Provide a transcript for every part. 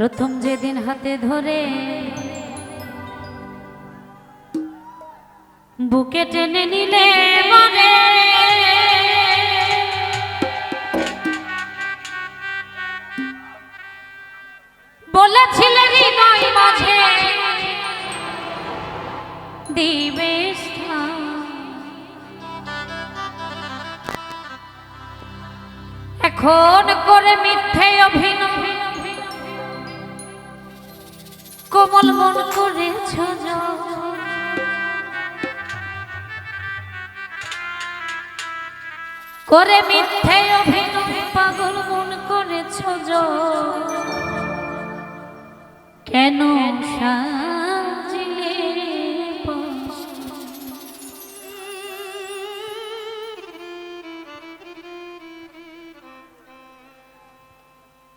প্রথম যেদিন হাতে ধরে বুকে টেনে নিলে হৃদয় মাঝে দিবে এখন করে মিথ্যে অভিনয়। কোমল মন করেছ। করে মিথ্যে অভিনয় পাগল মন করেছ। কেন সাজিলে?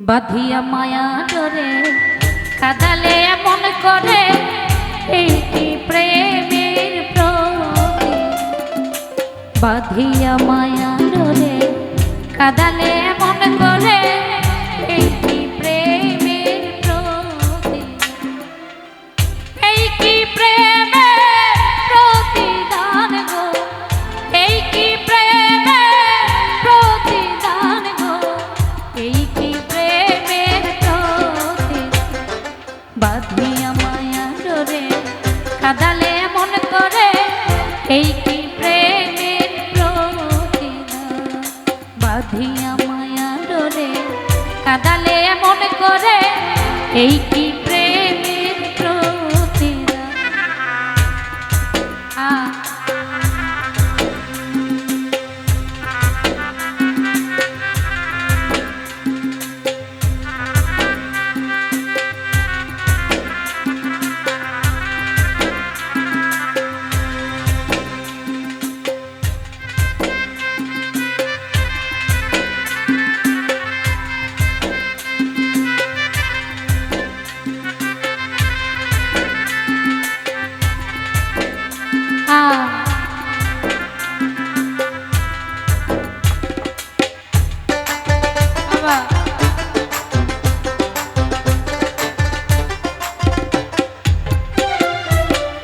বাঁধিয়া মায়া ডরে কাদালে এমন করে, এই প্রেমের মায়া ডরে কাদালে এমন করে, এই কি এই কি এই কি এই কি কাদালে মনে করে এই কি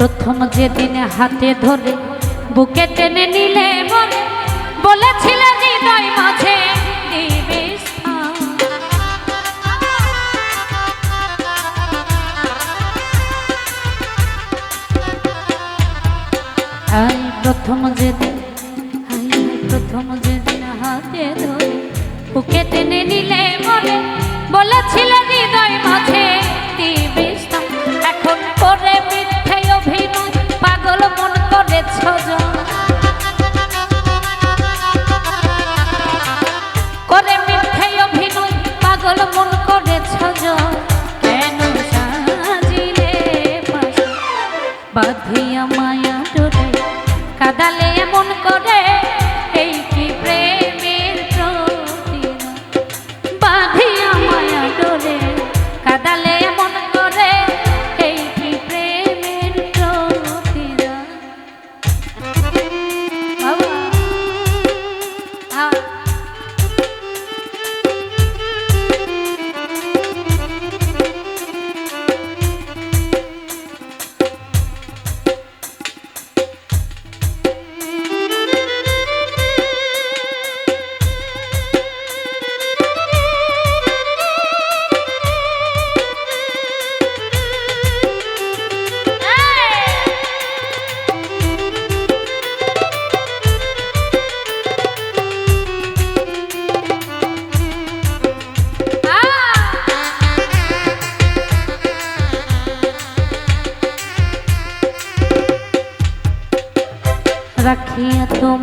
প্রথম যেদিন হাতে ধরে বুকে টেনে নিলে মনে, বলেছিলে হৃদয় মাঝে। প্রথম যেদিন প্রথম যেদিন হাতে ধরে বুকে টেনে নিলে মনে, বলেছিলে হৃদয় মাঝে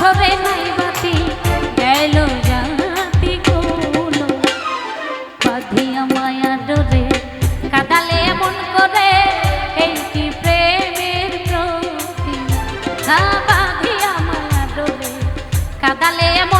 বাসরে নাই বাতি, গেল জাতি গুলো বাঁধিয়া মায়া ডোরে, কাদালে এমন করে এই কি প্রেমের প্রতি। মায়া ডোরে, কাদালে এমন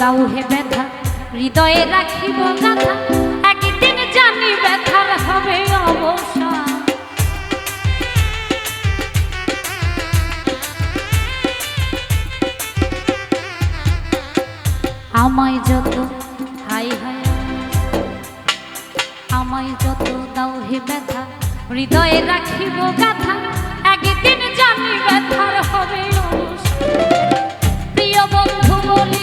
দাও হে ব্যথা, হৃদয়ে রাখিব গাথা, একদিন জানি ব্যথার হবে অবসান আমায় যত হাই হাই আমায় যত দাও হে ব্যথা, হৃদয়ে রাখিব গাথা, একদিন জানি ব্যথার হবে প্রিয় বন্ধু বলি